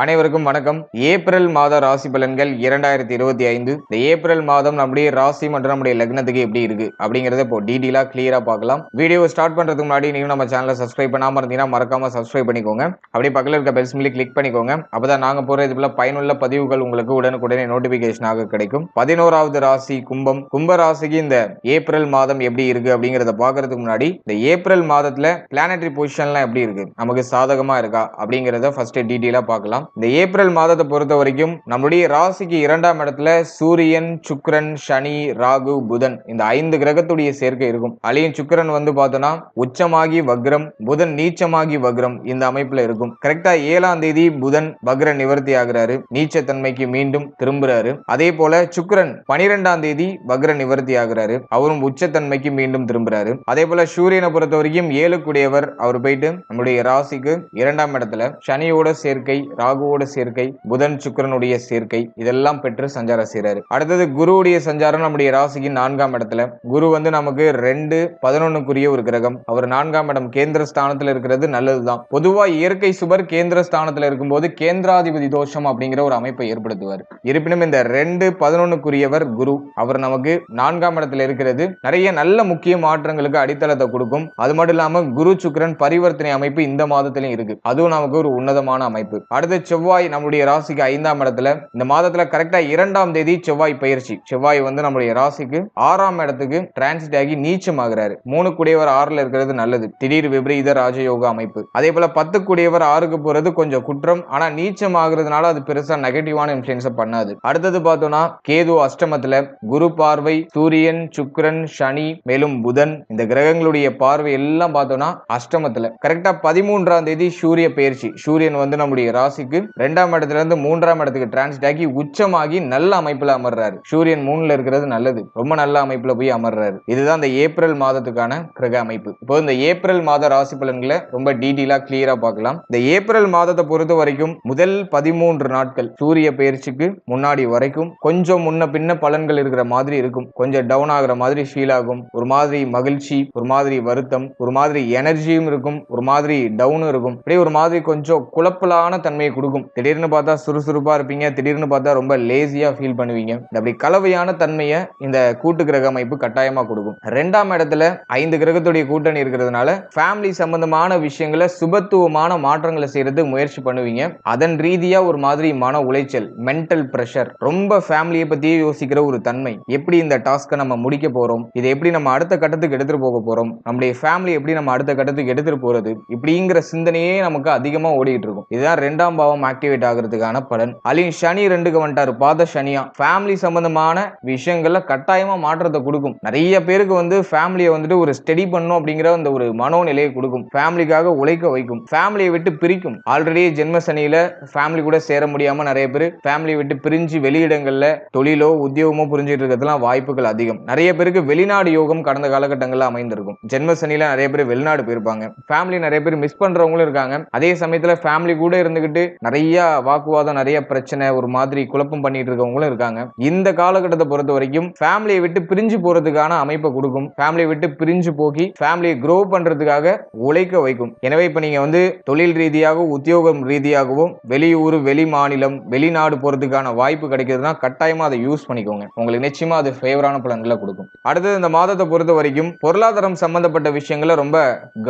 அனைவருக்கும் வணக்கம். ஏப்ரல் மாத ராசி பலன்கள் இரண்டாயிரத்தி இருபத்தி ஐந்து. இந்த ஏப்ரல் மாதம் நம்முடைய ராசி மற்றும் நம்முடைய லக்னத்துக்கு எப்படி இருக்கு அப்படிங்கறத இப்போ டீடெயிலா கிளியரா பார்க்கலாம். வீடியோ ஸ்டார்ட் பண்றதுக்கு முன்னாடி நீங்க நம்ம சேனலை சப்ஸ்கிரைப் பண்ணாம இருந்தீங்கன்னா மறக்காம சப்ஸ்கிரைப் பண்ணிக்கோங்க. அப்படியே பக்கத்தில் இருக்க பெல் சிம்லி கிளிக் பண்ணிக்கோங்க. அப்பதான் நாங்க போற இது போல பயனுள்ள பதிவுகள் உங்களுக்கு உடனுக்குடனே நோட்டிபிகேஷனாக கிடைக்கும். பதினோராவது ராசி கும்பம். கும்ப ராசிக்கு இந்த ஏப்ரல் மாதம் எப்படி இருக்கு அப்படிங்கறத பாக்குறதுக்கு முன்னாடி இந்த ஏப்ரல் மாதத்துல பிளானட்டரி பொசிஷன்லாம் எப்படி இருக்கு? நமக்கு சாதகமா இருக்கா அப்படிங்கறத ஃபர்ஸ்ட் டீட்டெயிலா பார்க்கலாம். இந்த ஏப்ரல் மாதத்தை பொறுத்த வரைக்கும் நம்முடைய ராசிக்கு இரண்டாம் இடத்துல சூரியன் சுக்ரன் சனி ராகு புதன் இந்த ஐந்து கிரகத்துடைய சேர்க்கை இருக்கும். அழியும் சுக்ரன் வந்து பார்த்தோம்னா உச்சமாகி வக்ரம் புதன் நீச்சமாகி வக்ரம் இந்த அமைப்புல இருக்கும். கரெக்டா ஏழாம் தேதி புதன் வக்ர நிவர்த்தி ஆகிறாரு. நீச்சத்தன்மைக்கு மீண்டும் திரும்புறாரு. அதே போல சுக்ரன் பனிரெண்டாம் தேதி வக்ர நிவர்த்தி ஆகிறாரு. அவரும் உச்சத்தன்மைக்கு மீண்டும் திரும்புறாரு. அதே போல சூரியனை பொறுத்த வரைக்கும் ஏழுக்குடையவர் அவர் போயிட்டு நம்முடைய ராசிக்கு இரண்டாம் இடத்துல சனியோட சேர்க்கை ராகு ராகுவோட சேர்க்கை புதன் சுக்கிரனுடைய சேர்க்கை இதெல்லாம் பெற்று சஞ்சாரம் செய்கிறாரு அடுத்தது குருவுடைய சஞ்சாரம் நம்முடைய ராசிக்கு நான்காம் இடத்துல. குரு வந்து நமக்கு ரெண்டு பதினொன்னுக்குரிய ஒரு கிரகம். அவர் நான்காம் இடம் கேந்திர ஸ்தானத்தில் இருக்கிறது நல்லதுதான். பொதுவா இயற்கை சுபர் கேந்திர ஸ்தானத்துல இருக்கும்போது கேந்திராதிபதி தோஷம் அப்படிங்கிற ஒரு அமைப்பை ஏற்படுத்துவார். இருப்பினும் இந்த ரெண்டு பதினொன்னுக்குரியவர் குரு. அவர் நமக்கு நான்காம் இடத்துல இருக்கிறது நிறைய நல்ல முக்கிய மாற்றங்களுக்கு அடித்தளத்தை கொடுக்கும். அது மட்டும் இல்லாம குரு சுக்கரன் பரிவர்த்தனை அமைப்பு இந்த மாதத்திலும் இருக்கு. அதுவும் நமக்கு ஒரு உன்னதமான அமைப்பு. அடுத்து செவ்வாய் நம்முடைய ராசிக்கு ஐந்தாம் இடத்துல இந்த மாதத்துல கரெக்டா இரண்டாம் தேதி செவ்வாய் பயிற்சி. செவ்வாய் வந்து நம்முடைய ராசிக்கு ஆறாம் இடத்துக்கு டிரான்சிட் ஆகி நீச்சம் ஆகிறாரு மூணு கூடியவர் ஆறுல இருக்கிறது நல்லது. திடீர் விபரீத ராஜயோக அமைப்பு. அதே போல பத்து கூடியவர் ஆறுக்கு போறது கொஞ்சம் குற்றம். ஆனா நீச்சம் ஆகுறதுனால அது பெருசா நெகட்டிவான இன்ஃபுளுன்ஸ் பண்ணாது. அடுத்தது பார்த்தோம்னா கேது அஷ்டமத்துல குரு பார்வை சூரியன் சுக்கரன் சனி மேலும் புதன் இந்த கிரகங்களுடைய பார்வை எல்லாம் பார்த்தோம்னா அஷ்டமத்துல. கரெக்டா பதிமூன்றாம் தேதி சூரிய பயிற்சி. சூரியன் வந்து நம்முடைய ராசிக்கு ரெண்டாம் இடத்துல இருந்து மூன்றாம் இடத்துக்கு டிரான்ஸ்ட் ஆகி உச்சமாகி நல்ல அமைப்புல அமர்றாரு. சூரியன் மூணுல இருக்கிறது நல்லது. ரொம்ப நல்ல அமைப்புல போய் அமர்றாரு. இதுதான் இந்த ஏப்ரல் மாதத்துக்கான கிரக அமைப்பு. இப்போ இந்த ஏப்ரல் மாத ராசி பலன்களை ரொம்ப டீட்டெயிலா கிளியரா பார்க்கலாம். இந்த ஏப்ரல் மாதத்தை பொறுத்த வரைக்கும் முதல் பதிமூன்று நாட்கள் சூரிய பயிற்சிக்கு முன்னாடி வரைக்கும் கொஞ்சம் முன்ன பின்ன பலன்கள் இருக்கிற மாதிரி இருக்கும். கொஞ்சம் டவுன் ஆகுற மாதிரி ஃபீல் ஆகும். ஒரு மாதிரி மகிழ்ச்சி ஒரு மாதிரி வருத்தம் ஒரு மாதிரி எனர்ஜியும் இருக்கும். ஒரு மாதிரி டவுனும் இருக்கும். அப்படியே ஒரு மாதிரி கொஞ்சம் குழப்பலான தன்மையை கொடுக்கும். திடீர்னு பார்த்தா சுறுசுறுப்பா இருப்பீங்க. திடீர்னு பார்த்தா ரொம்ப லேசியா ஃபீல் பண்ணுவீங்க. இந்த அப்படி கலவையான தன்மையை இந்த கூட்டு கிரக அமைப்பு கட்டாயமா கொடுக்கும். ரெண்டாம் இடத்துல ஐந்து கிரகத்துடைய கூட்டணி இருக்கிறதுனால ஃபேமிலி சம்பந்தமான விஷயங்களை சுபத்துவமான மாற்றங்களை செய்யறதுக்கு முயற்சி பண்ணுவீங்க. அதன் ரீதியா ஒரு மாதிரி மன உளைச்சல் மென்டல் பிரஷர் ரொம்ப ஃபேமிலியை பற்றியே யோசிக்கிற ஒரு தன்மை. எப்படி இந்த டாஸ்க்கை நம்ம முடிக்க போறோம்? இதை எப்படி நம்ம அடுத்த கட்டத்துக்கு எடுத்துட்டு போக போறோம்? நம்முடைய ஃபேமிலி எப்படி நம்ம அடுத்த கட்டத்துக்கு எடுத்துகிட்டு போறது? இப்படிங்கிற சிந்தனையே நமக்கு அதிகமா ஓடிட்டு இருக்கும். இதுதான் ரெண்டாம் பாவம். ஆக்டிவேட் ஆகுறதுக்கான பலன். அலின் சனி ரெண்டுக்கு வந்துட்டாரு. பாத சனியா. ஃபேமிலி சம்பந்தமான விஷயங்கள்ல கட்டாயமா மாற்றத்தை கொடுக்கும். நிறைய பேருக்கு வந்து ஃபேமிலியை வந்துட்டு ஒரு ஸ்டடி பண்ணும் அப்படிங்கிற அந்த ஒரு மனோநிலையை கொடுக்கும். ஃபேமிலிக்காக உழைக்க வைக்கும். ஃபேமிலியை விட்டு பிரிக்கும். ஆல்ரெடி ஜென்ம சனியில ஃபேமிலி கூட சேர முடியாம நிறைய பேர் ஃபேமிலியை விட்டு பிரிஞ்சு வெளியிடங்கள்ல தொழிலோ உத்தியோகமோ புரிஞ்சுட்டு இருக்கிறதுலாம் வாய்ப்புகள் அதிகம். நிறைய பேருக்கு வெளிநாடு யோகம் கடந்த காலகட்டங்களில் அமைந்திருக்கும். ஜென்ம சனியில நிறைய பேர் வெளிநாடு போயிருப்பாங்க. ஃபேமிலி நிறைய பேர் மிஸ் பண்றவங்களும் இருக்காங்க. அதே சமயத்துல ஃபேமிலி கூட இருந்துகிட்டு நிறைய வாக்குவாதம் நிறைய பிரச்சனை ஒரு மாதிரி குழப்பம் பண்ணிட்டு இருக்கவங்களும் இருக்காங்க. இந்த காலகட்டத்தை பொறுத்த வரைக்கும் ஃபேமிலியை விட்டு பிரிஞ்சு போறதுக்கான அமைப்பை கொடுக்கும். ஃபேமிலியை விட்டு பிரிஞ்சு போகி ஃபேமிலியை க்ரோ பண்றதுக்காக உழைக்க வைக்கும். எனவே இப்ப நீங்க வந்து தொழில் ரீதியாகவும் உத்தியோகம் ரீதியாகவும் வெளியூர் வெளி மாநிலம் வெளிநாடு போறதுக்கான வாய்ப்பு கிடைக்கிறதுனா கட்டாயமா அதை யூஸ் பண்ணிக்கோங்க. உங்களுக்கு நிச்சயமா அது ஃபேவரான பலன்களை கொடுக்கும். அடுத்தது இந்த மாதத்தை பொறுத்த வரைக்கும் பொருளாதாரம் சம்பந்தப்பட்ட விஷயங்களை ரொம்ப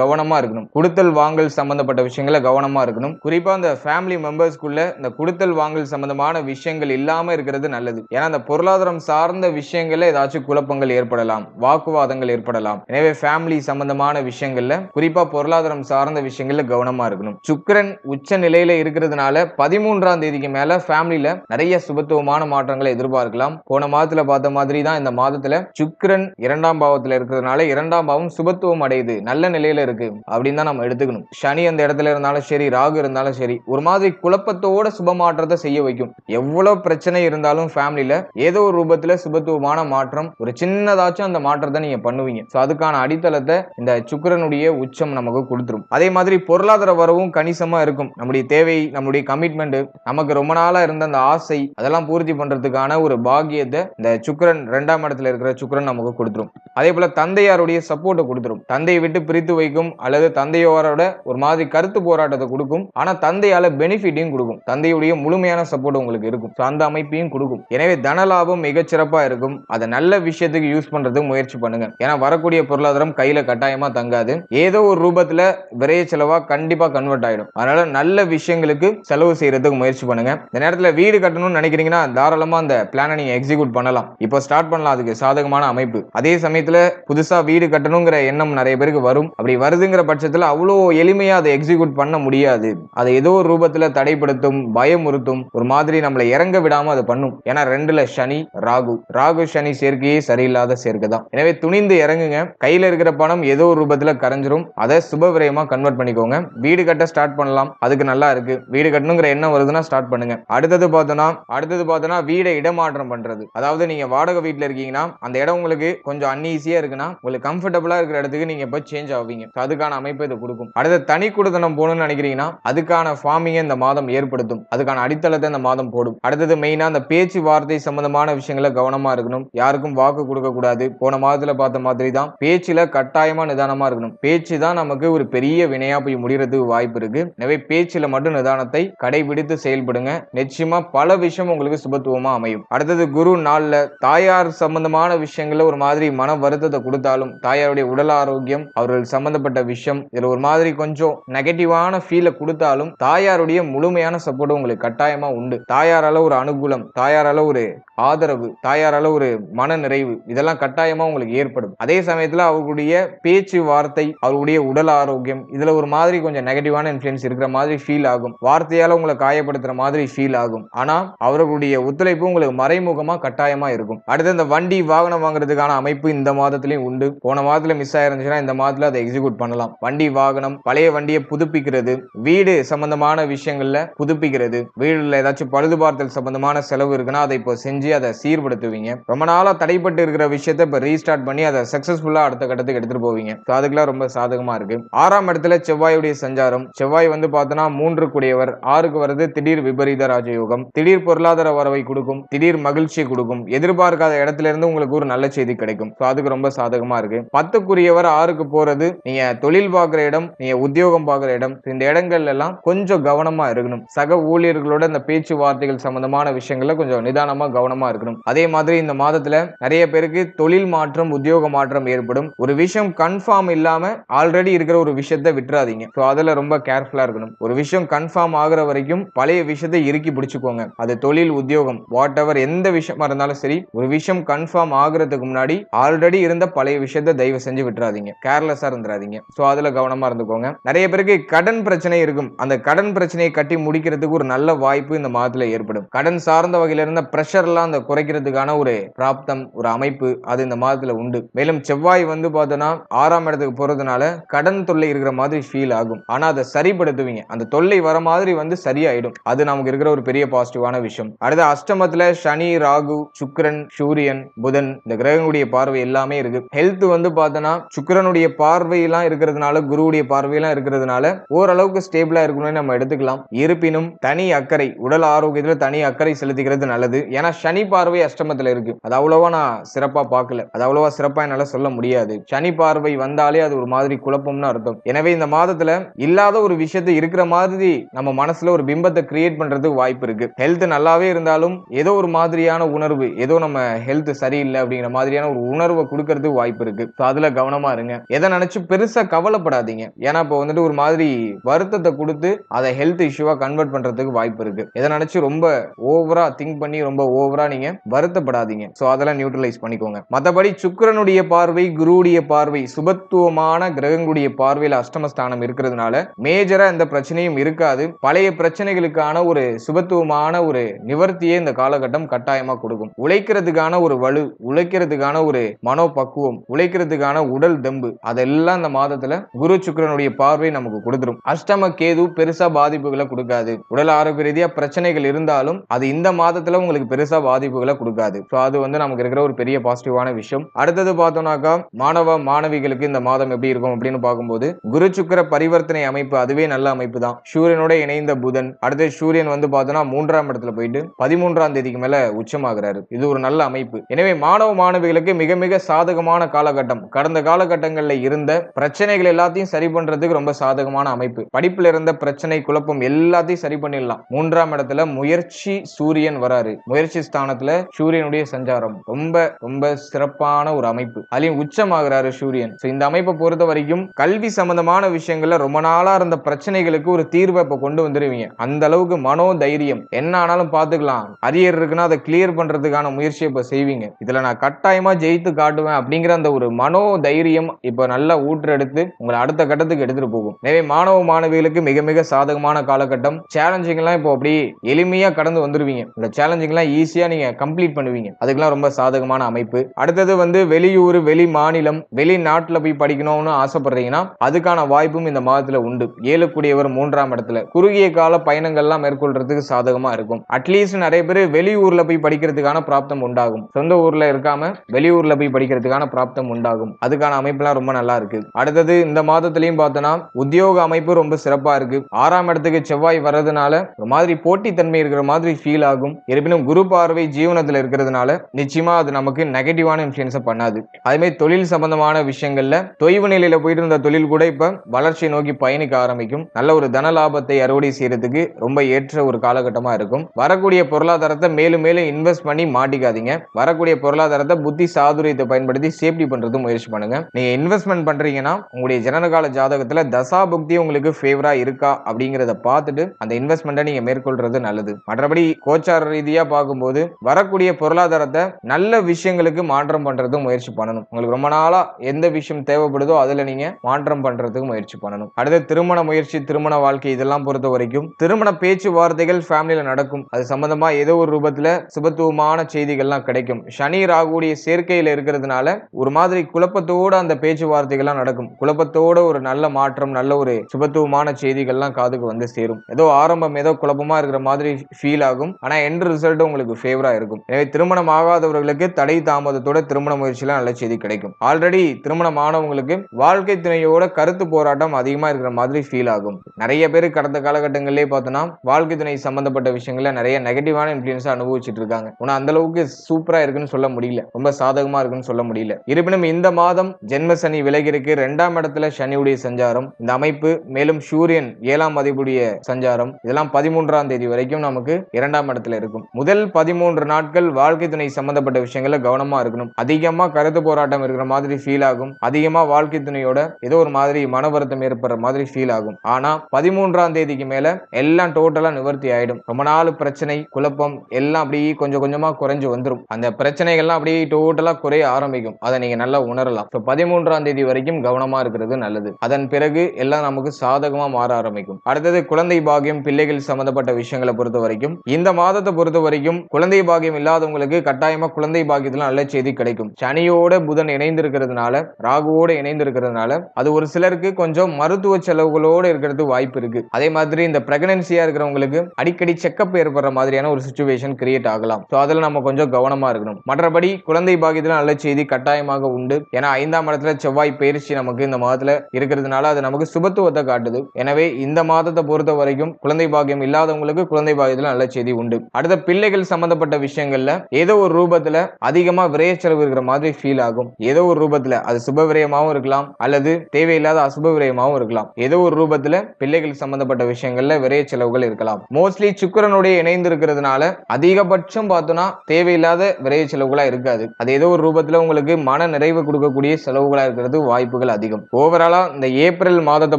கவனமா இருக்கணும். கொடுத்தல் வாங்கல் சம்பந்தப்பட்ட விஷயங்களை கவனமா இருக்கணும். குறிப்பா அந்த ஃபேமிலி மெம்பர்ஸ்க்குள்ள இந்த கொடுத்தல் வாங்கல் சம்பந்தமான விஷயங்கள் இல்லாம இருக்கிறது நல்லது. ஏன்னா அந்த பொருளாதாரம் சார்ந்த விஷயங்கள்ல ஏதாச்சும் குழப்பங்கள் ஏற்படலாம் வாக்குவாதங்கள் ஏற்படலாம். எனவே ஃபேமிலி சம்பந்தமான விஷயங்கள்ல குறிப்பா பொருளாதாரம் சார்ந்த விஷயங்கள்ல கவனமா இருக்கணும். சுக்கிரன் உச்ச நிலையில இருக்கிறதுனால பதிமூன்றாம் தேதிக்கு மேல ஃபேமிலியில நிறைய சுபத்துவமான மாற்றங்களை எதிர்பார்க்கலாம். போன மாதத்துல பார்த்த மாதிரி தான் இந்த மாதத்துல சுக்கரன் இரண்டாம் பாவத்துல இருக்கிறதுனால இரண்டாம் பாவம் சுபத்துவம் அடையுது நல்ல நிலையில இருக்கு அப்படின்னு தான் நம்ம எடுத்துக்கணும். சனி அந்த இடத்துல இருந்தாலும் சரி ராகு இருந்தாலும் சரி ஒரு மாதிரி குழப்பத்தோட சுப மாற்றத்தை செய்ய வைக்கும். எவ்வளவு பிரச்சனை இருந்தாலும் ஃபேமிலியில ஏதோ ஒரு ரூபத்துல சுபத்துவமான மாற்றம் ஒரு சின்னதாச்சும் அந்த மாற்றத்தை நீங்க பண்ணுவீங்க. ஸோ அதுக்கான அடித்தளத்தை இந்த சுக்கிரனுடைய உச்சம் நமக்கு கொடுத்துரும். அதே மாதிரி பொருளாதார வரவும் கணிசமா இருக்கும். நம்முடைய தேவை நம்முடைய கமிட்மெண்ட் நமக்கு ரொம்ப நாளா இருந்த அந்த ஆசை அதெல்லாம் பூர்த்தி பண்றதுக்கான ஒரு பாக்கியத்தை இந்த சுக்கிரன் ரெண்டாம் இடத்துல இருக்கிற சுக்கிரன் நமக்கு கொடுத்துரும். அதே போல தந்தையாருடைய சப்போர்ட்டை கொடுத்துரும். தந்தையை விட்டு பிரித்து வைக்கும் அல்லது தந்தையோரோட ஒரு மாதிரி கருத்து போராட்டத்தை கொடுக்கும். ஆனா தந்தையால பெனி பெனிஃபிட்டையும் கொடுக்கும். தந்தையுடைய முழுமையான சப்போர்ட் உங்களுக்கு இருக்கும். So, அந்த அமைப்பையும் கொடுக்கும். எனவே தன லாபம் மிகச்சிறப்பாக இருக்கும். அதை நல்ல விஷயத்துக்கு யூஸ் பண்றதுக்கு முயற்சி பண்ணுங்க. ஏன்னா வரக்கூடிய பொருளாதாரம் கையில கட்டாயமா தங்காது. ஏதோ ஒரு ரூபத்துல விரைய செலவா கண்டிப்பா கன்வெர்ட் ஆயிடும். அதனால நல்ல விஷயங்களுக்கு செலவு செய்யறதுக்கு முயற்சி பண்ணுங்க. இந்த நேரத்துல வீடு கட்டணும்னு நினைக்கிறீங்கன்னா தாராளமா அந்த பிளானை நீங்க எக்ஸிக்யூட் பண்ணலாம். இப்போ ஸ்டார்ட் பண்ணலாம். அதுக்கு சாதகமான அமைப்பு. அதே சமயத்துல புதுசா வீடு கட்டணுங்கிற எண்ணம் நிறைய பேருக்கு வரும். அப்படி வருதுங்கிற பட்சத்துல அவ்வளோ எளிமையா அதை எக்ஸிக்யூட் பண்ண முடியாது. அதை ஏதோ ஒரு ரூபத்துல தடைப்படுத்தும் பயமுறுத்தும் ஒரு மாதிரி நம்மளை இறங்க விடாம அதை பண்ணும். ஏன்னா ரெண்டுல சனி ராகு. ராகு சனி சேர்க்கையே சரியில்லாத சேர்க்கை தான். எனவே துணிந்து இறங்குங்க. கையில இருக்கிற பணம் ஏதோ ஒரு ரூபத்துல கரைஞ்சிரும். அதை சுப விரயமா கன்வெர்ட் பண்ணிக்கோங்க. வீடு கட்ட ஸ்டார்ட் பண்ணலாம். அதுக்கு நல்லா இருக்கு. வீடு கட்டணுங்கிற எண்ணம் வருதுன்னா ஸ்டார்ட் பண்ணுங்க. அடுத்தது பார்த்தோம்னா அடுத்தது பார்த்தோம்னா வீடை இடமாற்றம் பண்றது. அதாவது நீங்க வாடகை வீட்டுல இருக்கீங்கன்னா அந்த இடம் உங்களுக்கு கொஞ்சம் அன்ஈஸியா இருக்குன்னா உங்களுக்கு கம்ஃபர்டபுளா இருக்கிற இடத்துக்கு நீங்க போய் சேஞ்ச் ஆவீங்க. அதுக்கான அமைப்பு இதை கொடுக்கும். அடுத்த தனி குடுத்தனம் போகணும்னு நினைக்கிறீங்கன்னா அதுக்கான ஃபார்மிங் இந்த மாதம் ஏற்படுத்தும். அதுக்கான அடித்தளத்தை இந்த மாதம் போடும். அடுத்தது மெயினா அந்த பேச்சு வார்த்தை சம்பந்தமான விஷயங்கள கவனமா இருக்கணும். யாருக்கும் வாக்கு கொடுக்க கூடாது. போன மாதத்துல பார்த்த மாதிரி தான் பேச்சுல கட்டாயமா நிதானமா இருக்கணும். பேச்சு தான் நமக்கு ஒரு பெரிய வினையா போய் முடிகிறதுக்கு வாய்ப்பு இருக்கு. எனவே பேச்சுல மட்டும் நிதானத்தை கடைபிடித்து செயல்படுங்க. நிச்சயமா பல விஷயம் உங்களுக்கு சுபத்துவமா அமையும். அடுத்தது குரு நாள்ல தாயார் சம்பந்தமான விஷயங்கள்ல ஒரு மாதிரி மன வருத்தத்தை கொடுத்தாலும் தாயாருடைய உடல் ஆரோக்கியம் அவர்கள் சம்பந்தப்பட்ட விஷயம் இதுல ஒரு மாதிரி கொஞ்சம் நெகட்டிவான ஃபீலை கொடுத்தாலும் தாயாருடைய முழுமையான சப்போர்ட் உங்களுக்கு கட்டாயமா உண்டு. தாயாரால ஒரு அனுகூலம் தாயாரால ஒரு ஆதரவு தாயாரால ஒரு மன நிறைவு இதெல்லாம் கட்டாயமா உங்களுக்கு ஏற்படும். அதே சமயத்துல அவர்களுடைய பேச்சு வார்த்தை அவர்களுடைய உடல் ஆரோக்கியம் இதுல ஒரு மாதிரி கொஞ்சம் நெகட்டிவான இன்ஃபுளுன்ஸ் இருக்கிற மாதிரி ஃபீல் ஆகும். வார்த்தையால உங்களை காயப்படுத்துற மாதிரி ஃபீல் ஆகும். ஆனா அவர்களுடைய ஒத்துழைப்பு உங்களுக்கு மறைமுகமா கட்டாயமா இருக்கும். அடுத்து இந்த வண்டி வாகனம் வாங்குறதுக்கான அமைப்பு இந்த மாதத்திலயும் உண்டு. போன மாதத்துல மிஸ் ஆயிருந்துச்சுன்னா இந்த மாதத்துல அதை எக்ஸிக்யூட் பண்ணலாம். வண்டி வாகனம் பழைய வண்டியை புதுப்பிக்கிறது வீடு சம்பந்தமான விஷயங்கள்ல புதுப்பிக்கிறது. வீடுல ஏதாச்சும் பழுது பார்த்தல் சம்பந்தமான செலவு இருக்குன்னா அதை இப்போ செஞ்சு அதை சீர்படுத்துவீங்க. ரொம்ப நாளா தடைப்பட்டு இருக்கிற விஷயத்த இப்போ ரீஸ்டார்ட் பண்ணி அதை சக்சஸ்ஃபுல்லா அடுத்த கட்டத்துக்கு எடுத்துட்டு போவீங்க. அதுக்கெல்லாம் ரொம்ப சாதகமா இருக்கு. ஆறாம் இடத்துல செவ்வாயுடைய சஞ்சாரம். செவ்வாய் வந்து பார்த்தோன்னா மூன்று குடையவர். ஆறுக்கு வருது திடீர் விபரீத ராஜயோகம். திடீர் பொருளாதார வரவை கொடுக்கும். திடீர் மகிழ்ச்சியை கொடுக்கும். எதிர்பார்க்காத இடத்துல இருந்து உங்களுக்கு ஒரு நல்ல செய்தி கிடைக்கும். அதுக்கு ரொம்ப சாதகமா இருக்கு. பத்துக்குரியவர் ஆறுக்கு போறது நீங்க தொழில் பார்க்குற இடம் நீங்க உத்தியோகம் பார்க்குற இடம். இந்த இடங்கள்ல எல்லாம் கொஞ்சம் கவனமா இருக்கணும். சக ஊழியர்களோட இந்த பேச்சுவார்த்தைகள் சம்பந்தமான விஷயங்களை கொஞ்சம் நிதானமா கவனமா இருக்கணும். அதே மாதிரி இந்த மாதத்துல நிறைய பேருக்கு தொழில் மாற்றம் உத்தியோக மாற்றம் ஏற்படும். ஒரு விஷயம் கன்ஃபார்ம் இல்லாம ஆல்ரெடி இருக்கிற ஒரு விஷயத்த விட்டுறாதீங்க. ஸோ அதுல ரொம்ப கேர்ஃபுல்லா இருக்கணும். ஒரு விஷயம் கன்ஃபார்ம் ஆகுற வரைக்கும் பழைய விஷயத்தை இறுக்கி பிடிச்சுக்கோங்க. அது தொழில் உத்தியோகம் வாட் எவர் எந்த விஷயமா இருந்தாலும் சரி ஒரு விஷயம் கன்ஃபார்ம் ஆகுறதுக்கு முன்னாடி ஆல்ரெடி இருந்த பழைய விஷயத்தை தயவு செஞ்சு விட்டுறாதீங்க. கேர்லெஸ்ஸா இருந்துறாதீங்க. ஸோ அதுல கவனமா இருந்துக்கோங்க. நிறைய பேருக்கு கடன் பிரச்சனை இருக்கும். அந்த கடன் பிரச்சனை பிரச்சனையை கட்டி முடிக்கிறதுக்கு ஒரு நல்ல வாய்ப்பு இந்த மாதத்தில் ஏற்படும். கடன் சார்ந்த வகையில இருந்த ப்ரெஷர்லாம் அந்த குறைக்கிறதுக்கான ஒரு பிராப்தம் ஒரு அமைப்பு அது இந்த மாதத்தில் உண்டு. மேலும் செவ்வாய் வந்து பார்த்தோன்னா ஆறாம் இடத்துக்கு போறதுனால கடன் தொல்லை இருக்கிற மாதிரி ஃபீல் ஆகும். ஆனால் அதை சரிப்படுத்துவீங்க. அந்த தொல்லை வர மாதிரி வந்து சரியாயிடும். அது நமக்கு இருக்கிற ஒரு பெரிய பாசிட்டிவான விஷயம். அடுத்த அஷ்டமத்துல சனி ராகு சுக்கிரன் சூரியன் புதன் இந்த கிரகங்களுடைய பார்வை எல்லாமே இருக்கு. ஹெல்த் வந்து பார்த்தோன்னா சுக்கிரனுடைய பார்வையெல்லாம் இருக்கிறதுனால குருவுடைய பார்வையெல்லாம் இருக்கிறதுனால ஓரளவுக்கு ஸ்டேபிளா இருக்கணும்னு நம்ம எடுத்துக்கலாம். இருப்பினும் தனி அக்கறை உடல் ஆரோக்கியத்துல தனி அக்கறை செலுத்திக்கிறது நல்லது. ஏன்னா சனி பார்வை அஷ்டமத்துல இருக்கு. அது அவ்வளவா நான் சிறப்பா பார்க்கல. அது அவ்வளவா சிறப்பா என்னால சொல்ல முடியாது. சனி பார்வை வந்தாலே அது ஒரு மாதிரி குழப்பம்னு அர்த்தம். எனவே இந்த மாதத்துல இல்லாத ஒரு விஷயத்தை இருக்கிற மாதிரி நம்ம மனசுல ஒரு பிம்பத்தை கிரியேட் பண்றதுக்கு வாய்ப்பு இருக்கு. ஹெல்த் நல்லாவே இருந்தாலும் ஏதோ ஒரு மாதிரியான உணர்வு ஏதோ நம்ம ஹெல்த் சரியில்லை அப்படிங்கிற மாதிரியான ஒரு உணர்வை கொடுக்கறதுக்கு வாய்ப்பு இருக்கு. ஸோ அதுல கவனமா இருங்க. எதை நினைச்சு பெருசா கவலைப்படாதீங்க. ஏன்னா இப்போ வந்துட்டு ஒரு மாதிரி வருத்தத்தை கொடுத்து அதை ஹெல்த் இஷ்யூவா கன்வெர்ட் பண்றதுக்கு வாய்ப்பு இருக்கு. இதை நினைச்சு ரொம்ப ஓவரா திங்க் பண்ணி ரொம்ப ஓவரா நீங்க வருத்தப்படாதீங்க. ஸோ அதெல்லாம் நியூட்ரலைஸ் பண்ணிக்கோங்க. மற்றபடி சுக்கிரனுடைய பார்வை குருவுடைய பார்வை சுபத்துவமான கிரகங்களுடைய பார்வையில் அஷ்டமஸ்தானம் இருக்கிறதுனால மேஜரா எந்த பிரச்சனையும் இருக்காது. பழைய பிரச்சனைகளுக்கான ஒரு சுபத்துவமான ஒரு நிவர்த்தியை இந்த காலகட்டம் கட்டாயமா கொடுக்கும். உழைக்கிறதுக்கான ஒரு வலு உழைக்கிறதுக்கான ஒரு மனோபக்குவம் உழைக்கிறதுக்கான உடல் தெம்பு அதெல்லாம் இந்த மாதத்துல குரு சுக்கிரனுடைய பார்வை நமக்கு கொடுத்துரும். அஷ்டம கேது பெருசா பாதிப்புகளை கொடுக்காது. உடல் ஆரோக்கிய ரீதியா பிரச்சனைகள் இருந்தாலும் அது இந்த மாதத்துல உங்களுக்கு பெருசா பாதிப்புகளை கொடுக்காது. ஸோ அது வந்து நமக்கு இருக்கிற ஒரு பெரிய பாசிட்டிவான விஷயம். அடுத்தது பார்த்தோம்னாக்கா மாணவ மாணவிகளுக்கு இந்த மாதம் எப்படி இருக்கும் அப்படின்னு பார்க்கும்போது குரு சுக்கர பரிவர்த்தனை அமைப்பு அதுவே நல்ல அமைப்பு தான். சூரியனோட இணைந்த புதன் அடுத்து சூரியன் வந்து பார்த்தோம்னா மூன்றாம் இடத்துல போயிட்டு பதிமூன்றாம் தேதிக்கு மேல உச்சமாகிறாரு. இது ஒரு நல்ல அமைப்பு. எனவே மாணவ மாணவிகளுக்கு மிக மிக சாதகமான காலகட்டம். கடந்த காலகட்டங்களில் இருந்த பிரச்சனைகள் எல்லாத்தையும் சரி பண்றதுக்கு ரொம்ப சாதகமான அமைப்பு. படிப்புல இருந்த பிரச்சனை குழப்பம் எல்லாத்தையும் சரி பண்ணிடலாம். மூன்றாம் இடத்துல முயற்சி சூரியன் வராரு. முயற்சி ஸ்தானத்துல சூரியனுடைய சஞ்சாரம். ரொம்ப ரொம்ப சிறப்பான ஒரு அமைப்பு. அதுலயும் உச்சமாகிறாரு சூரியன். இந்த அமைப்பை பொறுத்த வரைக்கும் கல்வி சம்பந்தமான விஷயங்கள்ல ரொம்ப நாளா இருந்த பிரச்சனைகளுக்கு ஒரு தீர்வை இப்ப கொண்டு வந்துருவீங்க. அந்த அளவுக்கு மனோ தைரியம். என்ன ஆனாலும் பாத்துக்கலாம். அரியர் இருக்குன்னா அதை கிளியர் பண்றதுக்கான முயற்சியை இப்ப செய்வீங்க. இதுல நான் கட்டாயமா ஜெயித்து காட்டுவேன் அப்படிங்கிற அந்த ஒரு மனோ தைரியம் இப்ப நல்லா ஊற்றெடுத்து உங்களை அடுத்த கட்டத்துக்கு எடுத்துட்டு போகும். எனவே மாணவ மாணவிகளுக்கு மிக மிக சாதகமான காலகட்டம் சேலஞ்சிங் எல்லாம் இப்போ அப்படியே எளிமையா கடந்து வந்துருவீங்க. இந்த சேலஞ்சிங் எல்லாம் ஈஸியா நீங்க கம்ப்ளீட் பண்ணுவீங்க. அதுக்கெல்லாம் ரொம்ப சாதகமான அமைப்பு. அடுத்தது வந்து வெளியூர் வெளி மாநிலம் வெளிநாட்டுல போய் படிக்கணும்னு ஆசைப்படுறீங்கன்னா அதுக்கான வாய்ப்பும் இந்த மாதத்துல உண்டு. ஏழுக்குடியவர் மூன்றாம் இடத்துல. குறுகிய கால பயணங்கள்லாம் மேற்கொள்றதுக்கு சாதகமா இருக்கும். அட்லீஸ்ட் நிறைய பேர் வெளியூர்ல போய் படிக்கிறதுக்கான பிராப்தம் உண்டாகும். சொந்த ஊர்ல இருக்காம வெளியூர்ல போய் படிக்கிறதுக்கான பிராப்தம் உண்டாகும். அதுக்கான அமைப்புலாம் ரொம்ப நல்லா இருக்கு. அடுத்தது இந்த மாதத்திலையும் பார்த்தோன்னா உத்தியோக அமைப்பு ரொம்ப சிறப்பா இருக்கு. ஆறாம் இடத்துக்கு செவ்வாய் வர்றதுனால ஒரு மாதிரி போட்டித்தன்மை இருக்கிற மாதிரி ஃபீல் ஆகும். இருப்பினும் குரு பார்வை ஜீவனத்தில் இருக்கிறதுனால நிச்சயமா அது நமக்கு நெகட்டிவான இன்ஃபுளுன்ஸை பண்ணாது. அதுமாதிரி தொழில் சம்பந்தமான விஷயங்கள்ல தொய்வு நிலையில போயிட்டு இருந்த தொழில் கூட இப்ப வளர்ச்சியை நோக்கி பயணிக்க ஆரம்பிக்கும். நல்ல ஒரு தன லாபத்தை அறுவடை செய்யறதுக்கு ரொம்ப ஏற்ற ஒரு காலகட்டமா இருக்கும். வரக்கூடிய பொருளாதாரத்தை மேலும் மேலும் இன்வெஸ்ட் பண்ணி மாட்டிக்காதீங்க. வரக்கூடிய பொருளாதாரத்தை புத்தி சாதுரியத்தை பயன்படுத்தி சேஃப்டி பண்றது முயற்சி பண்ணுங்க. நீங்க இன்வெஸ்ட்மெண்ட் பண்றீங்கன்னா உங்களுடைய ஜனனகால ஜாதகத்துல தசா புக்தி உங்களுக்கு ஃபேவரா இருக்கா அப்படிங்கறத பார்த்துட்டு அந்த இன்வெஸ்ட்மெண்ட்டை நீங்கள் மேற்கொள்றது நல்லது. மற்றபடி கோச்சார ரீதியாக பார்க்கும்போது வரக்கூடிய பொருளாதாரத்தை நல்ல விஷயங்களுக்கு மாற்றம் பண்றது முயற்சி பண்ணணும். உங்களுக்கு ரொம்ப நாளாக எந்த விஷயம் தேவைப்படுதோ அதில் நீங்கள் மாற்றம் பண்ணுறதுக்கு முயற்சி பண்ணணும். அடுத்து திருமண முயற்சி திருமண வாழ்க்கை இதெல்லாம் பொறுத்த வரைக்கும் திருமண பேச்சுவார்த்தைகள் ஃபேமிலியில் நடக்கும். அது சம்மந்தமாக ஏதோ ஒரு ரூபத்தில் சுபத்துவமான செய்திகள்லாம் கிடைக்கும். சனி ராகுடைய சேர்க்கையில் இருக்கிறதுனால ஒரு மாதிரி குழப்பத்தோட அந்த பேச்சுவார்த்தைகள்லாம் நடக்கும். குழப்பத்தோட ஒரு நல்ல மாற்றம் நல்ல ஒரு சுபத்துவமான செய்திகள்லாம் காதுக்கு வந்து சேரும். ஏதோ ஆரம்பம் ஏதோ குழப்பமா இருக்கிற மாதிரி ஃபீல் ஆகும். ஆனா எண்ட் ரிசல்ட் உங்களுக்கு ஃபேவரா இருக்கும். எனவே திருமணம் ஆகாதவர்களுக்கு தடை தாமதத்தோட திருமண முயற்சியில நல்ல செய்தி கிடைக்கும். ஆல்ரெடி திருமணம் ஆனவங்களுக்கு வாழ்க்கை துணையோட கருத்து போராட்டம் அதிகமா இருக்கிற மாதிரி ஃபீல் ஆகும். நிறைய பேர் கடந்த காலகட்டங்களிலே பார்த்தோம்னா வாழ்க்கை துணை சம்பந்தப்பட்ட விஷயங்கள்ல நிறைய நெகட்டிவான இன்ஃபுளுன்ஸ் அனுபவிச்சுட்டு இருக்காங்க. ஆனா அந்த அளவுக்கு சூப்பரா இருக்குன்னு சொல்ல முடியல. ரொம்ப சாதகமா இருக்குன்னு சொல்ல முடியல. இருப்பினும் இந்த மாதம் ஜென்ம சனி விலகிருக்கு ரெண்டாம் இடத்துல சனியுடைய சஞ்சாரம். இந்த அமைப்பு மேலும் சூரியன் ஏழாம் அதிபுடைய சஞ்சாரம் இதெல்லாம் பதிமூன்றாம் தேதி வரைக்கும் நமக்கு இரண்டாம் இடத்துல இருக்கும். முதல் பதிமூன்று நாட்கள் வாழ்க்கை துணை சம்பந்தப்பட்ட விஷயங்கள கவனமா இருக்கணும். அதிகமா கருத்து போராட்டம் இருக்கிற மாதிரி ஃபீல் ஆகும். அதிகமா வாழ்க்கை துணையோட ஏதோ ஒரு மாதிரி மன வருத்தம் ஏற்படுற மாதிரி ஃபீல் ஆகும். ஆனா பதிமூன்றாம் தேதிக்கு மேல எல்லாம் டோட்டலா நிவர்த்தி ஆயிடும். ரொம்ப நாள் பிரச்சனை குழப்பம் எல்லாம் அப்படியே கொஞ்சம் கொஞ்சமா குறைஞ்சு வந்துரும். அந்த பிரச்சனைகள்லாம் அப்படியே டோட்டலா குறைய ஆரம்பிக்கும். அதை நீங்க நல்லா உணரலாம். இப்போ பதிமூன்றாம் தேதி வரைக்கும் கவனமா இருக்கிறது நல்லது. அதன் பிறகு எல்லாம் நமக்கு சாதகமா மாற ஆரம்பிக்கும். அடுத்தது குழந்தை பாகியம் பிள்ளைகள் சம்பந்தப்பட்ட விஷயங்களை பொறுத்த வரைக்கும் இந்த மாதத்தை பொறுத்த வரைக்கும் குழந்தை பாகியம் இல்லாதவங்களுக்கு கட்டாயமா குழந்தை பாகியத்துல நல்ல செய்தி கிடைக்கும். சனியோட புதன் இணைந்து இருக்கிறதுனால ராகுவோட இணைந்து இருக்கிறதுனால அது ஒரு சிலருக்கு கொஞ்சம் மருத்துவ செலவுகளோட இருக்கிறது வாய்ப்பு இருக்கு. அதே மாதிரி இந்த பிரெக்னன்சியா இருக்கிறவங்களுக்கு அடிக்கடி செக்கப் ஏற்படுற மாதிரியான ஒரு சுச்சுவேஷன் கிரியேட் ஆகலாம். ஸோ அதில் நம்ம கொஞ்சம் கவனமா இருக்கணும். மற்றபடி குழந்தை பாகியத்துல நல்ல செய்தி கட்டாயமாக உண்டு. ஏன்னா ஐந்தாம் இடத்துல செவ்வாய் பயிற்சி நமக்கு இந்த மாதத்துல இருக்கிறதுனால அது நமக்கு சுபத்துவத்தை காட்டுது. எனவே இந்த மாதத்தை பொறுத்த வரைக்கும் குழந்தை பாக்கியம் இல்லாதவங்களுக்கு குழந்தை பாகியத்துல நல்ல செய்தி உண்டு. அடுத்த பிள்ளைகள் சம்பந்தப்பட்ட விஷயங்கள்ல ஏதோ ஒரு ரூபத்துல அதிகமா விரைய செலவு இருக்கிற மாதிரி ஃபீல் ஆகும். ஏதோ ஒரு ரூபத்துல அது சுப விரயமாவும் இருக்கலாம் அல்லது தேவையில்லாத அசுப விரயமாவும் இருக்கலாம். ஏதோ ஒரு ரூபத்துல பிள்ளைகள் சம்பந்தப்பட்ட விஷயங்கள்ல விரைய செலவுகள் இருக்கலாம். மோஸ்ட்லி சுக்கரனுடைய இணைந்து இருக்கிறதுனால அதிகபட்சம் பார்த்தோம்னா தேவையில்லாத விரைய செலவுகளா இருக்காது. அது ஏதோ ஒரு ரூபத்துல உங்களுக்கு மன நிறைவு கொடுக்கக்கூடிய செலவுகளா இருக்கிறது வாய்ப்புகள் அதிகம். ஓவராலா இந்த ஏப்ரல் மாதத்தை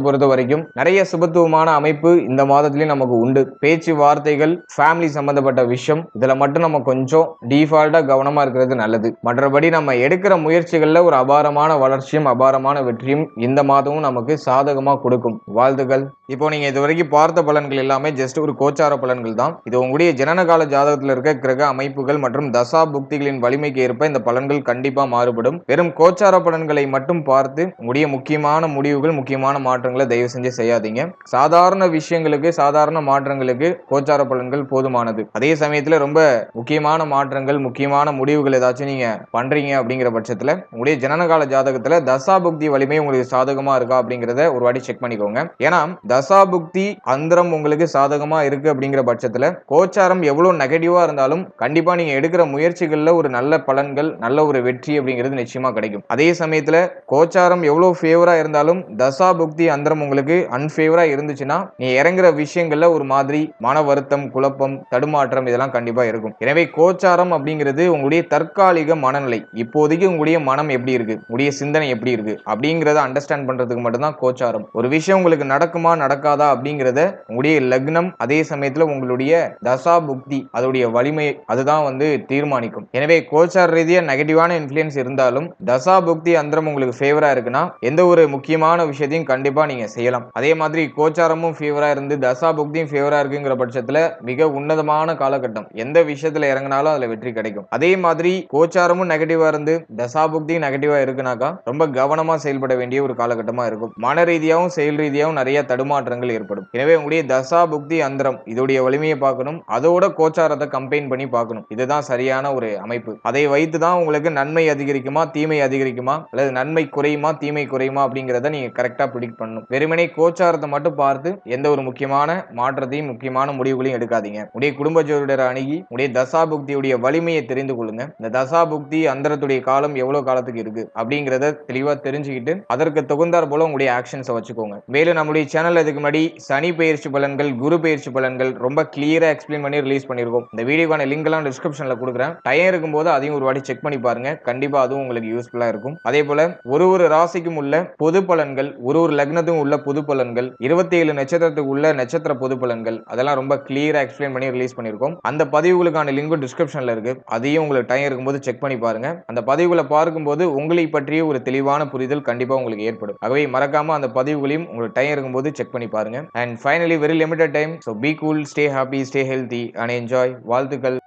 பொறுத்த வரைக்கும் நிறைய சுபத்துவமான அமைப்பு இந்த மாதத்துலேயும் நமக்கு உண்டு. பேச்சு வார்த்தைகள் ஃபேமிலி சம்பந்தப்பட்ட விஷயம் இதில் மட்டும் நம்ம கொஞ்சம் டிஃபால்ட்டா கவனமாக இருக்கிறது நல்லது. மற்றபடி நம்ம எடுக்கிற முயற்சிகளில் ஒரு அபாரமான வளர்ச்சியும் அபாரமான வெற்றியும் இந்த மாதமும் நமக்கு சாதகமாக கொடுக்கும். வாழ்த்துக்கள். இப்போ நீங்கள் இது வரைக்கும் பார்த்த பலன்கள் எல்லாமே ஜஸ்ட் ஒரு கோச்சார பலன்கள் தான். இது உங்களுடைய ஜனனகால ஜாதகத்தில் இருக்க கிரக அமைப்புகள் மற்றும் தசா புக்திகளின் வலிமைக்கு ஏற்ப இந்த பலன்கள் கண்டிப்பாக மாறுபடும். வெறும் கோச்சார பலன்களை மட்டும் பார்த்து உங்களுடைய முக்கியமான முடிவுகள் முக்கியமான மாற்றங்களை தயவு செஞ்சு செய்யாதீங்க. சாதாரண விஷயம் விஷயங்களுக்கு சாதாரண மாற்றங்களுக்கு கோச்சார பலன்கள் போதுமானது. அதே சமயத்துல ரொம்ப முக்கியமான மாற்றங்கள் முக்கியமான முடிவுகள் ஏதாச்சும் நீங்க பண்றீங்க அப்படிங்கிற பட்சத்துல உங்களுடைய ஜனனகால ஜாதகத்துல தசாபுக்தி வலிமை உங்களுக்கு சாதகமா இருக்கா அப்படிங்கிறத ஒரு வாட்டி செக் பண்ணிக்கோங்க. ஏன்னா தசா புக்தி அந்தரம் உங்களுக்கு சாதகமா இருக்கு அப்படிங்கிற பட்சத்துல கோச்சாரம் எவ்வளவு நெகட்டிவா இருந்தாலும் கண்டிப்பா நீங்க எடுக்கிற முயற்சிகள்ல ஒரு நல்ல பலன்கள் நல்ல ஒரு வெற்றி அப்படிங்கிறது நிச்சயமா கிடைக்கும். அதே சமயத்துல கோச்சாரம் எவ்வளவு ஃபேவரா இருந்தாலும் தசா புக்தி அந்தரம் உங்களுக்கு அன்ஃபேவராக இருந்துச்சுன்னா நீ இறங்குற விஷயங்கள்ல ஒரு மாதிரி மன வருத்தம் குழப்பம் தடுமாற்றம் இதெல்லாம் கண்டிப்பா இருக்கும். எனவே கோச்சாரம் அப்படிங்கிறது உங்களுடைய தற்காலிக மனநிலை. இப்போதைக்கு உங்களுடைய மனம் எப்படி இருக்கு? உங்களுடைய சிந்தனை எப்படி இருக்கு? அப்படிங்கறத அண்டர்ஸ்டாண்ட் பண்றதுக்கு மட்டும்தான் கோச்சாரம். ஒரு விஷயம் உங்களுக்கு நடக்குமா நடக்காதா அப்படிங்கறத உங்களுடைய லக்னம் அதே சமயத்துல உங்களுடைய தசா புக்தி அதோடைய வலிமை அதுதான் வந்து தீர்மானிக்கும். எனவே கோச்சார ரீதியா நெகட்டிவான இன்ஃபுளுன்ஸ் இருந்தாலும் தசா புக்தி அந்தரம் உங்களுக்கு ஃபேவரா இருக்குன்னா எந்த ஒரு முக்கியமான விஷயத்தையும் கண்டிப்பா நீங்க செய்யலாம். அதே மாதிரி கோச்சாரமும் ஃபேவரா இருந்து தசா புக்தியும் ஃபேவராக இருக்குங்கிற பட்சத்தில் மிக உன்னதமான காலகட்டம். எந்த விஷயத்துல இறங்கினாலும் அதில் வெற்றி கிடைக்கும். அதே மாதிரி கோச்சாரமும் நெகட்டிவாக இருந்து தசா புக்தியும் நெகட்டிவாக இருக்குனாக்கா ரொம்ப கவனமா செயல்பட வேண்டிய ஒரு காலகட்டமாக இருக்கும். மன ரீதியாகவும் செயல் ரீதியாகவும் நிறைய தடுமாற்றங்கள் ஏற்படும். எனவே உங்களுடைய தசா புக்தி அந்தரம் இதோடைய வலிமையை பார்க்கணும். அதோட கோச்சாரத்தை கம்பைன் பண்ணி பார்க்கணும். இதுதான் சரியான ஒரு அமைப்பு. அதை வைத்து தான் உங்களுக்கு நன்மை அதிகரிக்குமா தீமை அதிகரிக்குமா அல்லது நன்மை குறையுமா தீமை குறையுமா அப்படிங்கிறத நீங்க கரெக்டா ப்ரிடிக்ட் பண்ணணும். வெறுமனே கோச்சாரத்தை மட்டும் பார்த்து எந்த ஒரு முக்கியமான மாற்றத்தையும் முக்கியமான முடிவுகளையும் எடுக்காதீங்க. உடைய குடும்ப ஜோதிடரை அணுகி உடைய தசா புக்தியுடைய வலிமையை தெரிந்து கொள்ளுங்க. இந்த தசா புக்தி அந்தரத்துடைய காலம் எவ்வளவு காலத்துக்கு இருக்கு அப்படிங்கிறத தெளிவா தெரிஞ்சுக்கிட்டு அதற்கு தகுந்தார் போல உங்களுடைய ஆக்ஷன்ஸை வச்சுக்கோங்க. மேலும் நம்முடைய சேனல் இதுக்கு முன்னாடி சனி பயிற்சி பலன்கள் குரு பயிற்சி பலன்கள் ரொம்ப கிளியரா எக்ஸ்பிளைன் பண்ணி ரிலீஸ் பண்ணிருக்கோம். இந்த வீடியோக்கான லிங்க் எல்லாம் டிஸ்கிரிப்ஷன்ல கொடுக்குறேன். டைம் இருக்கும்போது அதையும் ஒரு வாட்டி செக் பண்ணி பாருங்க. கண்டிப்பா அதுவும் உங்களுக்கு யூஸ்ஃபுல்லா இருக்கும். அதே போல ஒரு ஒரு ராசிக்கும் உள்ள பொது பலன்கள் ஒரு ஒரு லக்னத்துக்கும் உள்ள பொது பலன்கள் இருபத்தி ஏழு நட்சத்திர உள்ள நட்சத்திர பொது பலன்கள் அதெல்லாம் ரொம்ப கிளியரா எக்ஸ்பிளைன் பண்ணி ரிலீஸ் பண்ணியிருக்கோம். அந்த பதிவுகளுக்கான லிங்கும் டிஸ்கிரிப்ஷன்ல இருக்கு. அதையும் உங்களுக்கு டைம் இருக்கும்போது செக் பண்ணி பாருங்க. அந்த பதிவுகளை பார்க்கும்போது உங்களை பற்றிய ஒரு தெளிவான புரிதல் கண்டிப்பா உங்களுக்கு ஏற்படும். ஆகவே மறக்காம அந்த பதிவுகளையும் உங்களுக்கு டைம் இருக்கும்போது செக் பண்ணி பாருங்க. And finally very limited time so be cool stay happy stay healthy and enjoy வாழ்த்துக்கள்.